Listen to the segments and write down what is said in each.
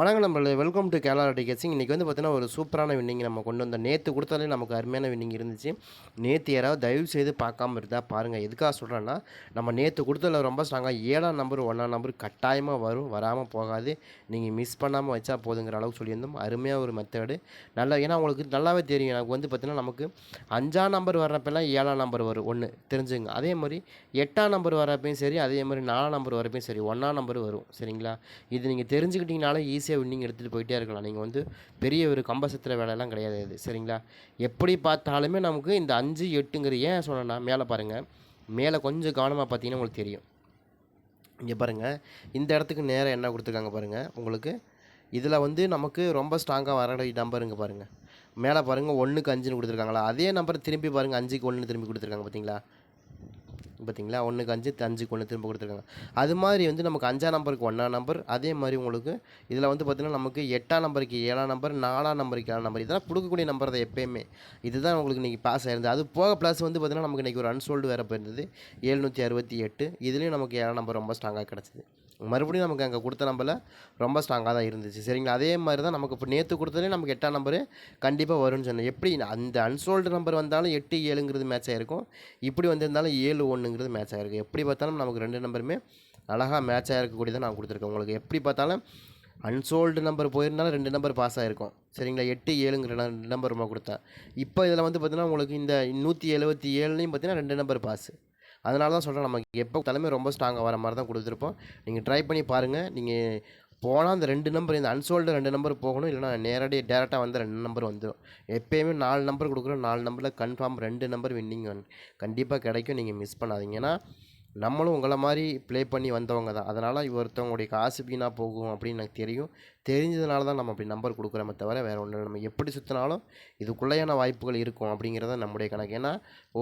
வணக்கம் நம்மள welcome to கேலா டிகேசிங் இன்றைக்கி வந்து பார்த்தீங்கன்னா ஒரு சூப்பரான வின்னிங் நம்ம கொண்டு வந்தோம் நேற்று கொடுத்தாலே நமக்கு அருமையான வின்னிங் இருந்துச்சு. நேற்று யாராவது தயவு செய்து பார்க்காம இருந்தால் பாருங்கள் எதுக்காக சொல்கிறேன்னா நம்ம நேற்று கொடுத்ததில் ரொம்ப ஸ்ட்ராங்காக ஏழாம் நம்பர் ஒன்றாம் நம்பர் கட்டாயமாக வரும் வராமல் போகாது. நீங்கள் மிஸ் பண்ணாமல் வச்சா போதுங்கிற அளவுக்கு சொல்லியிருந்தோம். அருமையாக ஒரு மெத்தடு நல்லா ஏன்னா உங்களுக்கு நல்லாவே தெரியும். எனக்கு வந்து பார்த்தீங்கன்னா நமக்கு அஞ்சாம் நம்பர் வர்றப்பெல்லாம் ஏழாம் நம்பர் வரும். ஒன்று தெரிஞ்சுங்க. அதே மாதிரி எட்டாம் நம்பர் வரப்பையும் சரி அதே மாதிரி நாலாம் நம்பர் வரப்பையும் சரி ஒன்றாம் நம்பர் வரும். சரிங்களா? இது நீங்கள் தெரிஞ்சுக்கிட்டீங்கனாலே ஈஸியாக வின்னிங் எடுத்துகிட்டு போயிட்டே இருக்கலாம். நீங்கள் வந்து பெரிய ஒரு கம்பசத்திர வேலையெல்லாம் கிடையாது இது. சரிங்களா? எப்படி பார்த்தாலுமே நமக்கு இந்த அஞ்சு எட்டுங்கிற ஏன் சொன்னேன்னா மேலே பாருங்கள் மேலே கொஞ்சம் கவனமாக பார்த்தீங்கன்னா உங்களுக்கு தெரியும். இங்கே பாருங்கள் இந்த இடத்துக்கு நேராக என்ன கொடுத்துருக்காங்க பாருங்கள் உங்களுக்கு இதில் வந்து நமக்கு ரொம்ப ஸ்ட்ராங்காக வர நம்பருங்க பாருங்கள் மேலே பாருங்கள் ஒன்றுக்கு அஞ்சுன்னு கொடுத்துருக்காங்களா? அதே நம்பர் திரும்பி பாருங்கள் அஞ்சுக்கு ஒன்று திரும்பி கொடுத்துருக்காங்க பார்த்தீங்களா பார்த்தீங்களா? ஒன்றுக்கு அஞ்சு அஞ்சுக்கு ஒன்று திரும்ப கொடுத்துருக்காங்க. அது மாதிரி வந்து நமக்கு அஞ்சாம் நம்பருக்கு ஒன்றாம் நம்பர் அதே மாதிரி உங்களுக்கு இதில் வந்து பார்த்திங்கன்னா நமக்கு எட்டாம் நம்பருக்கு ஏழாம் நம்பர் நாலாம் நம்பருக்கு ஏழாம் நம்பர். இதெல்லாம் கொடுக்கக்கூடிய நம்பர் தான் எப்பயுமே. இதுதான் உங்களுக்கு இன்றைக்கி பாஸ் ஆயிருந்தது. அது போக ப்ளஸ் வந்து பார்த்திங்கன்னா நமக்கு இன்றைக்கி ஒரு அன்சோல்டு வேறு போயிருந்தது. எழுநூற்றி அறுபத்தி எட்டு. இதுலேயும் நமக்கு ஏழாம் நம்பர் ரொம்ப ஸ்ட்ராங்காக கிடச்சிது. மறுபடியும் நமக்கு அங்கே கொடுத்த நம்பரில் ரொம்ப ஸ்ட்ராங்காக தான் இருந்துச்சு. சரிங்களா? அதே மாதிரி தான் நமக்கு இப்போ நேற்று கொடுத்ததே நமக்கு எட்டாம் நம்பரு கண்டிப்பாக வரும்னு சொன்னேன். எப்படி? அந்த அன்சோல்டு நம்பர் வந்தாலும் எட்டு ஏழுங்கிறது மேட்ச் ஆகிருக்கும் இப்படி வந்திருந்தாலும் ஏழு ஒன்றுங்கிறது மேட்ச் ஆகிருக்கும் எப்படி பார்த்தாலும் நமக்கு ரெண்டு நம்பருமே அழகாக மேட்ச் ஆகிருக்கக்கூடியதை நான் கொடுத்துருக்கேன் உங்களுக்கு. எப்படி பார்த்தாலும் அன்சோல்டு நம்பர் போயிருந்தாலும் ரெண்டு நம்பர் பாஸ் ஆகிருக்கும் சரிங்களா? எட்டு ஏழுங்கிற ரெண்டு நம்பர் ரொம்ப கொடுத்தேன். இப்போ இதில் வந்து பார்த்தீங்கன்னா உங்களுக்கு இந்த நூற்றி எழுபத்தி ஏழுலையும் பார்த்தீங்கன்னா ரெண்டு நம்பர் பாஸ் அதனால தான் சொல்கிறேன் நமக்கு எப்போ தலைமை ரொம்ப ஸ்ட்ராங்காக வர மாதிரி தான் கொடுத்துருப்போம். நீங்கள் ட்ரை பண்ணி பாருங்கள் நீங்கள் போனால் அந்த ரெண்டு நம்பர் இந்த அன்சோல்டு ரெண்டு நம்பர் போகணும் இல்லைனா நேரடியாக டேரெக்டாக வந்து ரெண்டு நம்பர் வந்துடும் எப்போயுமே நாலு நம்பர் கொடுக்குறோம் நாலு நம்பரில் கன்ஃபார்ம் ரெண்டு நம்பர் வின்னிங் கண்டிப்பாக கிடைக்கும். நீங்கள் மிஸ் பண்ணாதீங்க. ஏன்னா நம்மளும் உங்களை மாதிரி ப்ளே பண்ணி வந்தவங்க தான். அதனால் ஒருத்தவங்களுடைய காசு வீணாக போகும் அப்படின்னு எனக்கு தெரியும். தெரிஞ்சதுனால தான் நம்ம அப்படி நம்பர் கொடுக்குறோமே தவிர வேறு ஒன்றும் நம்ம எப்படி சுற்றினாலும் இதுக்குள்ளேயான வாய்ப்புகள் இருக்கும் அப்படிங்கிறத நம்முடைய கணக்கு. ஏன்னா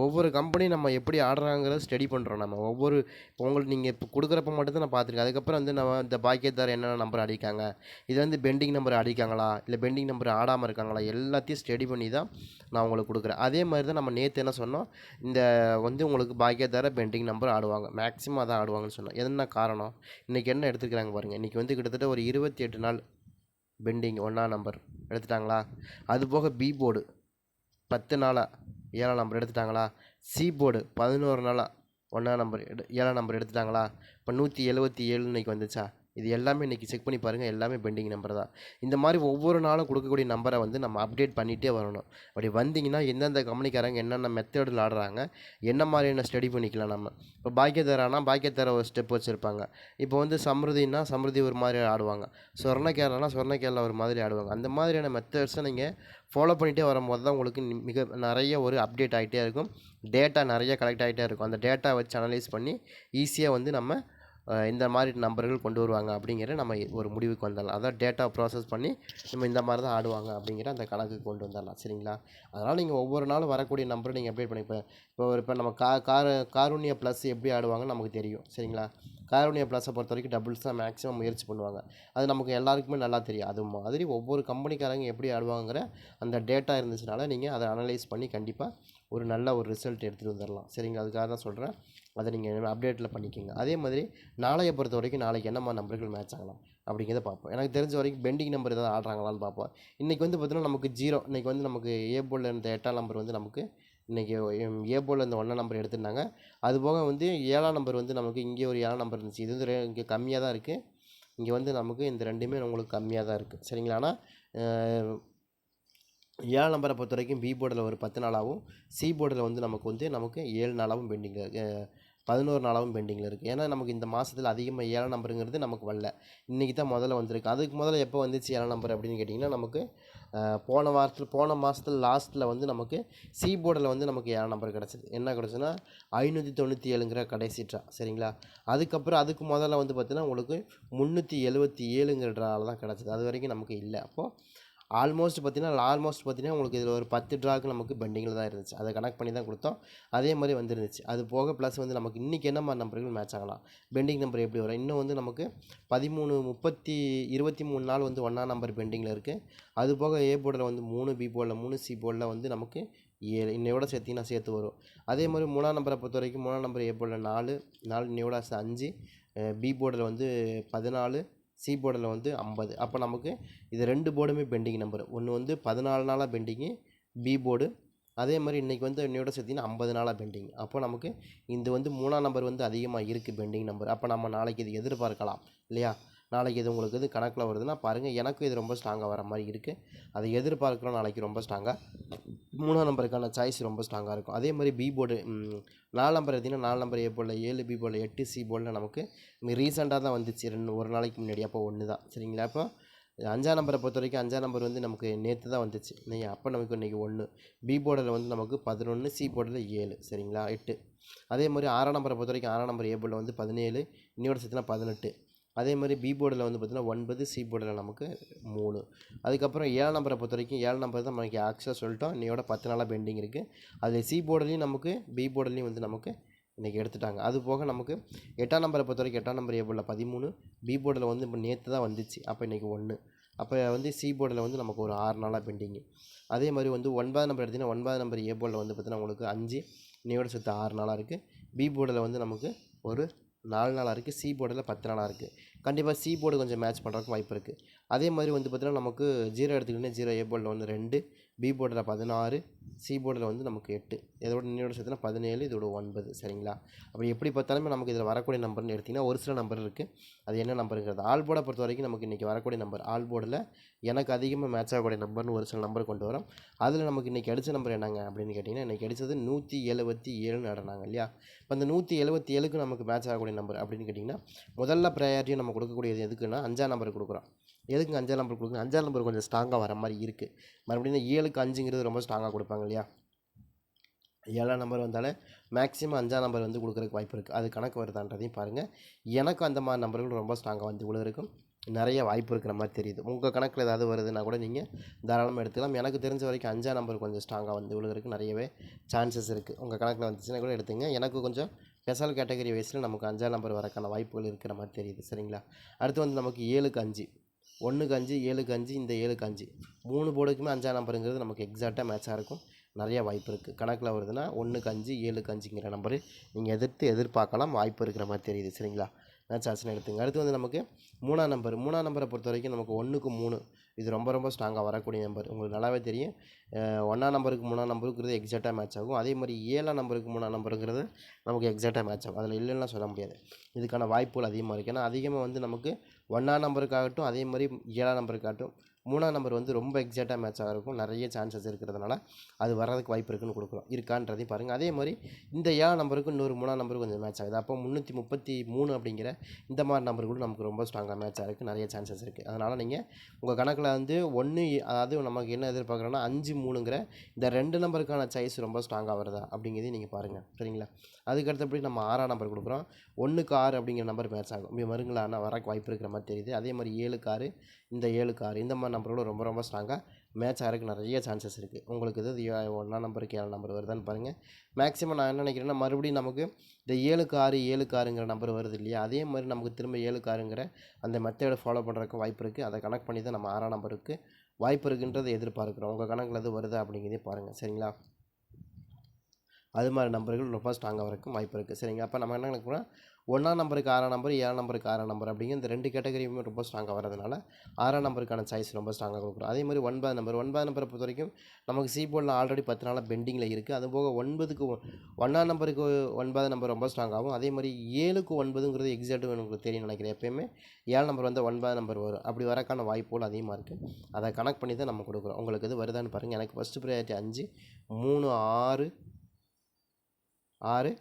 ஒவ்வொரு கம்பெனி நம்ம எப்படி ஆடுறாங்கிறத ஸ்டடி பண்ணுறோம் நம்ம. ஒவ்வொரு இப்போ உங்களுக்கு நீங்கள் இப்போ கொடுக்குறப்ப மட்டும்தான் நான் பார்த்துருக்கேன். அதுக்கப்புறம் வந்து நம்ம இந்த பாக்கியத்தார் என்னென்ன நம்பர் அடிக்காங்க? இது வந்து பெண்டிங் நம்பர் அடிக்காங்களா? இல்லை பெண்டிங் நம்பர் ஆடாமல் இருக்காங்களா? எல்லாத்தையும் ஸ்டடி பண்ணி தான் நான் உங்களுக்கு கொடுக்குறேன். அதே மாதிரி தான் நம்ம நேற்று என்ன சொன்னோம்? இந்த வந்து உங்களுக்கு பாக்கியத்தார பெண்டிங் நம்பர் ஆடுவாங்க. மேக்ஸிமம் அதான் ஆடுவாங்கன்னு சொன்னோம். என்ன காரணம்? இன்றைக்கி என்ன எடுத்துக்கிறாங்க பாருங்கள் இன்றைக்கி வந்து கிட்டத்தட்ட ஒரு இருபத்தி எட்டு நாள் பெண்டிங் ஒன்றா நம்பர் எடுத்துட்டாங்களா? அது போக பி போர்டு பத்து நாளாக ஏழாம் நம்பர் எடுத்துட்டாங்களா? சி போர்டு பதினோரு நாளாக ஒன்றாம் நம்பர் எடு ஏழாம் நம்பர் எடுத்துட்டாங்களா? இப்போ நூற்றி எழுபத்தி ஏழு இன்னைக்கு வந்துச்சா? இது எல்லாமே இன்றைக்கி செக் பண்ணி பாருங்கள் எல்லாமே பெண்டிங் நம்பர் தான். இந்த மாதிரி ஒவ்வொரு நாளும் கொடுக்கக்கூடிய நம்பரை வந்து நம்ம அப்டேட் பண்ணிகிட்டே வரணும். அப்படி வந்தீங்கன்னா எந்தெந்த கம்பெனிக்காரங்க என்னென்ன மெத்தடில் ஆடுறாங்க என்ன மாதிரியான ஸ்டடி பண்ணிக்கலாம் நம்ம. இப்போ பாக்கியதாரானா பாக்கியதார ஒரு ஸ்டெப் வச்சுருப்பாங்க. இப்போ வந்து சமிருதினா சமிருதி ஒரு மாதிரி ஆடுவாங்க. சொர்ணக்கேரளானா சொர்ணக்கேரளா ஒரு மாதிரி ஆடுவாங்க. அந்த மாதிரியான மெத்தட்ஸை நீங்கள் ஃபாலோ பண்ணிகிட்டே வரும்போது தான் உங்களுக்கு மிக நிறைய ஒரு அப்டேட் ஆகிட்டே இருக்கும். டேட்டா நிறைய கலெக்ட் ஆகிட்டே இருக்கும். அந்த டேட்டா வச்சு அனலைஸ் பண்ணி ஈஸியாக வந்து நம்ம இந்த மாதிரி நம்பர்கள் கொண்டு வருவாங்க அப்படிங்கிற நம்ம ஒரு முடிவுக்கு வந்துடலாம். அதான் டேட்டா ப்ராசஸ் பண்ணி நம்ம இந்த மாதிரி தான் ஆடுவாங்க அப்படிங்கிற அந்த கணக்குக்கு கொண்டு வந்துடலாம். சரிங்களா? அதனால் நீங்கள் ஒவ்வொரு நாளும் வரக்கூடிய நம்பரை நீங்கள் அப்டேட் பண்ணி இப்போ இப்போ ஒரு இப்போ நம்ம கா கார் காருண்ய ப்ளஸ் எப்படி ஆடுவாங்கன்னு நமக்கு தெரியும். சரிங்களா? காருண்ய ப்ளஸை பொறுத்த வரைக்கும் டபுள்ஸ் தான் மேக்ஸிமம் முயற்சி பண்ணுவாங்க. அது நமக்கு எல்லாருக்குமே நல்லா தெரியும். அது மாதிரி ஒவ்வொரு கம்பெனிக்காரங்க எப்படி ஆடுவாங்கிற அந்த டேட்டா இருந்துச்சுனால நீங்கள் அதை அனலைஸ் பண்ணி கண்டிப்பாக ஒரு நல்ல ஒரு ரிசல்ட் எடுத்துகிட்டு வந்துடலாம். சரிங்களா? அதுக்காக தான் சொல்கிறேன் அதை நீங்கள் அப்டேட்டில் பண்ணிக்கோங்க. அதே மாதிரி நாளையை பொறுத்த வரைக்கும் நாளைக்கு என்னம்மா நம்பர்கள் மேட்ச் ஆகலாம் அப்படிங்கிறத பார்ப்போம். எனக்கு தெரிஞ்ச வரைக்கும் பெண்டிங் நம்பர் ஏதாவது ஆடுறாங்களான்னு பார்ப்போம். இன்றைக்கி வந்து பார்த்தீங்கன்னா நமக்கு ஜீரோ இன்றைக்கி வந்து நமக்கு ஏ இருந்த எட்டாம் நம்பர் வந்து நமக்கு இன்றைக்கி ஏ இருந்த இந்த ஒன்றாம் நம்பர் எடுத்திருந்தாங்க. அது போக வந்து ஏழாம் நம்பர் வந்து நமக்கு இங்கே ஒரு ஏழாம் நம்பர் இருந்துச்சு. இது வந்து இங்கே கம்மியாக தான் இருக்குது இங்கே வந்து நமக்கு இந்த ரெண்டுமே உங்களுக்கு கம்மியாக தான் இருக்குது சரிங்களா ஆனால் ஏழாம் நம்பரை பொறுத்த வரைக்கும் பி போர்டில் ஒரு பத்து நாளாகவும் சி போர்டில் வந்து நமக்கு வந்து நமக்கு ஏழு நாளாகவும் பெண்டிங்கில் பதினோரு நாளாகவும் பெண்டிங்கில் இருக்குது. ஏன்னா நமக்கு இந்த மாதத்தில் அதிகமாக ஏழாம் நம்பருங்கிறது நமக்கு வரல. இன்றைக்கி தான் முதல்ல வந்திருக்கு. அதுக்கு முதல்ல எப்போ வந்துச்சு ஏழாம் நம்பர் அப்படின்னு கேட்டிங்கன்னா நமக்கு போன வாரத்தில் போன மாதத்தில் லாஸ்ட்டில் வந்து நமக்கு சி போர்டில் வந்து நமக்கு ஏழாம் நம்பர் கிடச்சிது. என்ன கிடச்சுன்னா ஐநூற்றி தொண்ணூற்றி ஏழுங்கிற கடைசி ட்ரா. சரிங்களா? அதுக்கப்புறம் அதுக்கு முதல்ல வந்து பார்த்திங்கன்னா உங்களுக்கு முந்நூற்றி எழுபத்தி ஏழுங்கிற ட்ராவில் தான் கிடச்சிது. அது வரைக்கும் நமக்கு இல்லை. அப்போது ஆல்மோஸ்ட் பார்த்தீங்கன்னா ஆல்மோஸ்ட் பார்த்தீங்கன்னா உங்களுக்கு இதில் ஒரு பத்து ட்ராக்கு நமக்கு பெண்டிங்கில் தான் இருந்துச்சு. அதை கனெக்ட் பண்ணி தான் கொடுத்தோம். அதே மாதிரி வந்துருந்துச்சு. அது போக ப்ளஸ் வந்து நமக்கு இன்றைக்கி என்ன மாதிரி நம்பர்கள் மேட்ச் ஆகலாம்? பெண்டிங் நம்பர் எப்படி வரும்? இன்னும் வந்து நமக்கு பதிமூணு முப்பத்தி இருபத்தி மூணு நாள் வந்து ஒன்றா நம்பர் பெண்டிங்கில் இருக்குது அது போக ஏ போர்டில் வந்து மூணு பி போர்டில் மூணு சி போர்டில் வந்து நமக்கு ஏழு இன்னையோட சேர்த்திங்கன்னா சேர்த்து வரும். அதே மாதிரி மூணாம் நம்பரை பொறுத்த வரைக்கும் மூணாம் நம்பர் ஏ போர்டில் நாலு நாலு இன்னையோட அஞ்சு. பி போர்டில் வந்து பதினாலு சி போர்டில் வந்து ஐம்பது. அப்போ நமக்கு இது ரெண்டு போர்டுமே பெண்டிங் நம்பர். ஒன்று வந்து பதினாலு நாளாக பெண்டிங்கு பி போர்டு. அதே மாதிரி இன்றைக்கி வந்து என்னையோட சேர்த்திங்கன்னா ஐம்பது நாளாக பெண்டிங். அப்போ நமக்கு இந்த வந்து மூணாம் நம்பர் வந்து அதிகமாக இருக்குது பெண்டிங் நம்பர். அப்போ நம்ம நாளைக்கு இது எதிர்பார்க்கலாம் இல்லையா? நாளைக்கு இது உங்களுக்கு இது கணக்கில் வருதுன்னா பாருங்கள் எனக்கும் இது ரொம்ப ஸ்ட்ராங்காக வர மாதிரி இருக்குது அதை எதிர்பார்க்குறோம் நாளைக்கு ரொம்ப ஸ்ட்ராங்காக மூணாம் நம்பருக்கான சாய்ஸ் ரொம்ப ஸ்ட்ராங்காக இருக்கும். அதே மாதிரி பி போர்டு நாலு நம்பர் எடுத்திங்கன்னா நாலு நம்பர் ஏ போர்டில் ஏழு பி போர்டில் எட்டு சி போர்டில் நமக்கு ரீசெண்டாக தான் வந்துச்சு. ரெண்டு ஒரு நாளைக்கு முன்னாடி அப்போ ஒன்று தான். சரிங்களா? அப்போ அஞ்சாம் நம்பரை பொறுத்த வரைக்கும் அஞ்சாம் நம்பர் வந்து நமக்கு நேற்று தான் வந்துச்சு. நீங்கள் அப்போ நமக்கு இன்றைக்கி ஒன்று பி போர்டில் வந்து நமக்கு பதினொன்று சி போர்டில் ஏழு. சரிங்களா? எட்டு. அதே மாதிரி ஆறாம் நம்பரை பொறுத்த வரைக்கும் ஆறாம் நம்பர் ஏ போர்டில் வந்து பதினேழு இன்னொரு சேர்த்துனா பதினெட்டு. அதே மாதிரி பி போர்டில் வந்து பார்த்திங்கன்னா ஒன்பது சி போர்டில் நமக்கு மூணு. அதுக்கப்புறம் ஏழு நம்பரை பொறுத்த வரைக்கும் ஏழு நம்பர் தான் நமக்கு ஆக்சுவலாக சொல்லிட்டோம். இன்னையோட பத்து நாளாக பெண்டிங் இருக்குது அதில் சி போர்டுலேயும் நமக்கு பி போர்டுலேயும் வந்து நமக்கு இன்றைக்கி எடுத்துட்டாங்க. அது போக நமக்கு எட்டாம் நம்பரை பொறுத்த வரைக்கும் எட்டாம் நம்பர் எவ்வளோ பதிமூணு பி போர்டில் வந்து இப்போ நேற்று தான் வந்துச்சு. அப்போ இன்றைக்கி ஒன்று அப்போ வந்து சி போர்டில் வந்து நமக்கு ஒரு ஆறு நாளாக பெண்டிங்கு அதே மாதிரி வந்து ஒன்பதாம் நம்பர் எடுத்திங்கன்னா ஒன்பதாம் நம்பர் ஏ போர்டில் வந்து பார்த்திங்கன்னா உங்களுக்கு அஞ்சு இன்னையோட சேர்த்து ஆறு நாளாக இருக்குது பி போர்டில் வந்து நமக்கு ஒரு நாலு நாளாக இருக்குது சி போர்டில் பத்து நாளாக இருக்குது. கண்டிப்பாக சி போர்டு கொஞ்சம் மேட்ச் பண்ணுறதுக்கு வாய்ப்பு இருக்குது. அதே மாதிரி வந்து பார்த்திங்கன்னா நமக்கு ஜீரோ எடுத்துக்கிட்டிங்கன்னா ஜீரோ ஏ போர்டில் வந்து ரெண்டு பி போர்டில் பதினாறு சி போர்டில் வந்து நமக்கு எட்டு. இதோட இன்னோட சேர்த்துனா பதினேழு இதோட ஒன்பது. சரிங்களா? அப்படி எப்படி பார்த்தாலுமே நமக்கு இதில் வரக்கூடிய நம்பர்னு எடுத்திங்கன்னா ஒரு சில நம்பர் இருக்குது அது என்ன நம்பருங்கிறது ஆல் போர்டை பொறுத்த வரைக்கும் நமக்கு இன்றைக்கி வரக்கூடிய நம்பர் ஆல் போர்டில் எனக்கு அதிகமாக மேட்ச் ஆகக்கூடிய நம்பர்னு ஒரு சில நம்பர் கொண்டு வரோம். அதில் நமக்கு இன்றைக்கி அடித்த நம்பர் என்னங்க அப்படின்னு கேட்டிங்கன்னா இன்றைக்கி அடித்தது நூற்றி எழுபத்தி ஏழுன்னு நடனாங்க இல்லையா? இப்போ அந்த நூற்றி எழுபத்தி ஏழுக்கு நமக்கு மேட்ச் ஆகக்கூடிய நம்பர் அப்படின்னு கேட்டிங்கன்னா முதல்ல ப்ரையாரிட்டி நம்ம கொடுக்கக்கூடியது எதுக்குன்னா அஞ்சாம் நம்பர் கொடுக்குறோம். எதுக்கு அஞ்சாம் நம்பர் கொடுக்குங்க அஞ்சாம் நம்பர் கொஞ்சம் ஸ்ட்ராங்காக வர மாதிரி இருக்குது மறுபடியும் ஏழுக்கு அஞ்சுங்கிறது ரொம்ப ஸ்ட்ராங்காக கொடுப்பாங்க இல்லையா? ஏழாம் நம்பர் வந்தாலே மேக்ஸிமம் அஞ்சாம் நம்பர் வந்து கொடுக்குறதுக்கு வாய்ப்பு இருக்குது அது கணக்கு வருதான்றதையும் பாருங்கள் எனக்கு அந்த மாதிரி நம்பர்கள் ரொம்ப ஸ்ட்ராங்காக வந்து விழுகிறதுக்கும் நிறைய வாய்ப்பு இருக்கிற மாதிரி தெரியுது. உங்கள் கணக்கில் ஏதாவது வருதுன்னா கூட நீங்கள் தாராளமாக எடுத்துக்கலாம். எனக்கு தெரிஞ்ச வரைக்கும் அஞ்சாம் நம்பர் கொஞ்சம் ஸ்ட்ராங்காக வந்து விழுகிறதுக்கு நிறையவே சான்சஸ் இருக்குது உங்கள் கணக்கில் வந்துச்சுன்னா கூட எடுத்துங்க. எனக்கு கொஞ்சம் ஸ்பெஷல் கேட்டகரி வயசில் நமக்கு அஞ்சாம் நம்பர் வரக்கான வாய்ப்புகள் இருக்கிற மாதிரி தெரியுது. சரிங்களா? அடுத்து வந்து நமக்கு ஏழுக்கு அஞ்சு. ஒன்றுக்கு அஞ்சு ஏழுக்கு அஞ்சு இந்த ஏழுக்கு அஞ்சு. மூணு போர்டுக்குமே அஞ்சாம் நம்பருங்கிறது நமக்கு எக்ஸாக்டாக மேட்சாக இருக்கும். நிறைய வாய்ப்பு இருக்குது கணக்கில் வருதுன்னா ஒன்றுக்கு அஞ்சு ஏழுக்கு அஞ்சுங்கிற நம்பரு நீங்கள் எதிர்த்து எதிர்பார்க்கலாம் வாய்ப்பு இருக்கிற மாதிரி தெரியுது. சரிங்களா? மேட்ச் ஆச்சுன்னு எடுத்துங்க. அடுத்து வந்து நமக்கு மூணாம் நம்பர். மூணாம் நம்பரை பொறுத்த வரைக்கும் நமக்கு ஒன்றுக்கு மூணு. இது ரொம்ப ரொம்ப ஸ்ட்ராங்காக வரக்கூடிய நம்பர். உங்களுக்கு நல்லாவே தெரியும். ஒன்றாம் நம்பருக்கு மூணாம் நம்பருங்கிறது எக்ஸாக்டாக மேட்ச் ஆகும். அதே மாதிரி ஏழாம் நம்பருக்கு மூணாம் நம்பருங்கிறது நமக்கு எக்ஸாக்டாக மேட்ச் ஆகும். அதில் இல்லைன்னா சொல்ல முடியாது. இதுக்கான வாய்ப்புகள் அதிகமாக இருக்குது ஏன்னா அதிகமாக வந்து நமக்கு ஒன்றாம் நம்பருக்காகட்டும் அதே மாதிரி ஏழாம் நம்பருக்காகட்டும் மூணாம் நம்பர் வந்து ரொம்ப எக்ஸாக்டாக மேட்ச் ஆகிறதுக்கும் நிறைய சான்சஸ் இருக்கிறதுனால அது வர்றதுக்கு வாய்ப்பு இருக்குன்னு கொடுக்குறோம். இருக்கான்றதையும் பாருங்கள் அதே மாதிரி இந்த ஏழாம் நம்பருக்கும் இன்னொரு மூணாம் நம்பருக்கு கொஞ்சம் மேட்ச் ஆகுது. அப்போ முந்நூற்றி முப்பத்தி மூணு அப்படிங்கிற இந்த மாதிரி நம்பர் கூட நமக்கு ரொம்ப ஸ்ட்ராங்காக மேட்ச் ஆகிறதுக்கு நிறைய சான்சஸ் இருக்குது அதனால் நீங்கள் உங்கள் கணக்கில் வந்து ஒன்று அதாவது நமக்கு என்ன எதிர்பார்க்குறோன்னா அஞ்சு மூணுங்கிற இந்த ரெண்டு நம்பருக்கான சாய்ஸ் ரொம்ப ஸ்ட்ராங்காக வருதா அப்படிங்கிறதையும் நீங்கள் பாருங்கள் சரிங்களா? அதுக்கு அடுத்தபடி நம்ம ஆறாம் நம்பர் கொடுக்குறோம். ஒன்றுக்கு ஆறு அப்படிங்கிற நம்பர் மேட்ச் ஆகும். இப்படி ஆனால் வரக்கு வாய்ப்பு இருக்கிற மாதிரி தெரியுது. அதே மாதிரி ஏழுக்கு ஆறு இந்த ஏழுக்கு ஆறு இந்த மாதிரி நம்பர்களும் ரொம்ப ரொம்ப ஸ்ட்ராங்காக மேட்ச் ஆகிறதுக்கு நிறைய சான்சஸ் இருக்குது உங்களுக்கு இது ஒன்றா நம்பருக்கு ஏழு நம்பர் வருதான்னு பாருங்கள் மேக்ஸிமம் நான் என்ன நினைக்கிறேன்னா மறுபடியும் நமக்கு இந்த ஏழுக்கு ஆறு ஏழுக்கு ஆறுங்கிற நம்பர் வருது இல்லையா? அதே மாதிரி நமக்கு திரும்ப ஏழுக்கு ஆறுங்கிற அந்த மெத்தடை ஃபாலோ பண்ணுறதுக்கு வாய்ப்பு இருக்குது அதை கனெக்ட் பண்ணி தான் நம்ம ஆறாம் நம்பருக்கு வாய்ப்பு இருக்குன்றதை எதிர்பார்க்குறோம். உங்கள் கணக்கில் எது வருதா அப்படிங்கிறதே பாருங்கள் சரிங்களா? அது மாதிரி நம்பர்கள் ரொம்ப ஸ்ட்ராங்காக வரக்கும் வாய்ப்பு இருக்குது சரிங்க. அப்போ நம்ம என்ன நினைக்கிறோம் ஒன்றாம் நம்பருக்கு ஆறாம் நம்பர் ஏழாம் நம்பருக்கு ஆறாம் நம்பர் அப்படிங்கிற இந்த ரெண்டு கேட்டகரியுமே ரொம்ப ஸ்ட்ராங்காக வரதுனால ஆறாம் நம்பருக்கான சாய்ஸ் ரொம்ப ஸ்ட்ராங்காக கொடுக்குறோம் அதே மாதிரி ஒன்பது நம்பர் ஒன்பது நம்பரை பொறுத்த வரைக்கும் நமக்கு சி போர்டில் ஆல்ரெடி பத்து நாளாக பெண்டிங்கில் இருக்குது அது போக ஒன்பதுக்கு ஒன்றாம் நம்பருக்கு ஒன்பது நம்பர் ரொம்ப ஸ்ட்ராங்காகும் அதே மாதிரி ஏழுக்கு ஒன்பதுங்கிறது எக்ஸாக்ட்டு எனக்கு தெரியும் நினைக்கிறேன். எப்பயுமே ஏழு நம்பர் வந்து ஒன்பது நம்பர் வரும். அப்படி வரக்கான வாய்ப்புகள் அதிகமாக இருக்குது அதை கனெக்ட் பண்ணி தான் நம்ம கொடுக்குறோம். உங்களுக்கு இது வருதான்னு பாருங்கள் எனக்கு ஃபஸ்ட்டு ப்ரையாரிட்டி அஞ்சு மூணு ஆறு ஆறு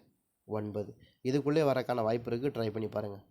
ஒன்பது. இதுக்குள்ளே வரக்கான வாய்ப்பு இருக்குது ட்ரை பண்ணி பாருங்கள்